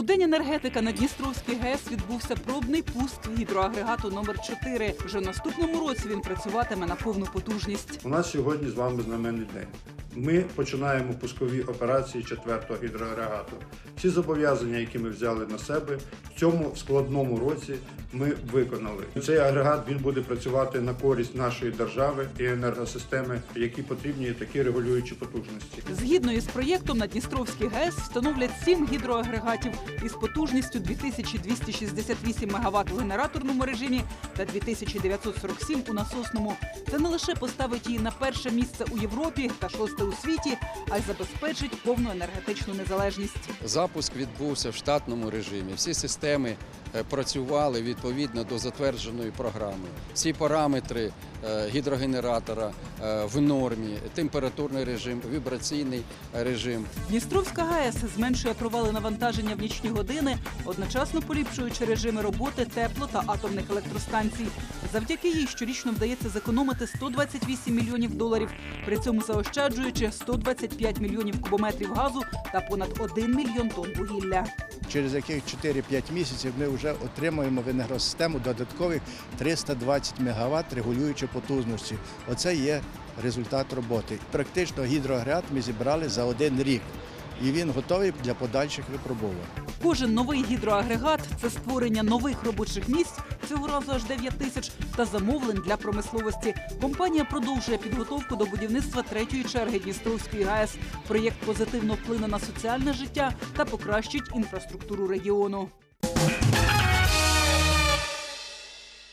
У день енергетика на Дністровській ГЕС відбувся пробний пуск гідроагрегату номер 4 Вже наступному році він працюватиме на повну потужність. У нас сьогодні з вами знаменний день. Ми починаємо пускові операції четвертого гідроагрегату. Всі зобов'язання, які ми взяли на себе, в цьому складному році ми виконали. Цей агрегат він буде працювати на користь нашої держави і енергосистеми, які потрібні такі регулюючі потужності. Згідно із проєктом на Дністровській ГЕС встановлять сім гідроагрегатів із потужністю 2268 МВт в генераторному режимі та 2947 у насосному. Це не лише поставить її на перше місце у Європі та шосте у світі, а й забезпечить повну енергетичну незалежність. Запуск відбувся в штатному режимі. Всі системи е, працювали відповідно до затвердженої програми. Всі параметри е, гідрогенератора е, в нормі, температурний режим, вібраційний режим. Дністровська ГАЕС зменшує провали навантаження в нічні години, одночасно поліпшуючи режими роботи тепло та атомних електростанцій. Завдяки їй щорічно вдається зекономити 128 мільйонів доларів, при цьому заощаджуючи 125 мільйонів кубометрів газу та понад 1 мільйон тонн вугілля. через яких 4-5 місяців ми вже отримуємо в енергосистему додаткових 320 МВт регулюючої потужності. Оце є результат роботи. Практично гідроагрегат ми зібрали за один рік. І він готовий для подальших випробувань. Кожен новий гідроагрегат це створення нових робочих місць. Цього разу аж 9 тисяч та замовлень для промисловості. Компанія продовжує підготовку до будівництва третьої черги Дністровської ГАЕС. Проєкт позитивно вплине на соціальне життя та покращить інфраструктуру регіону.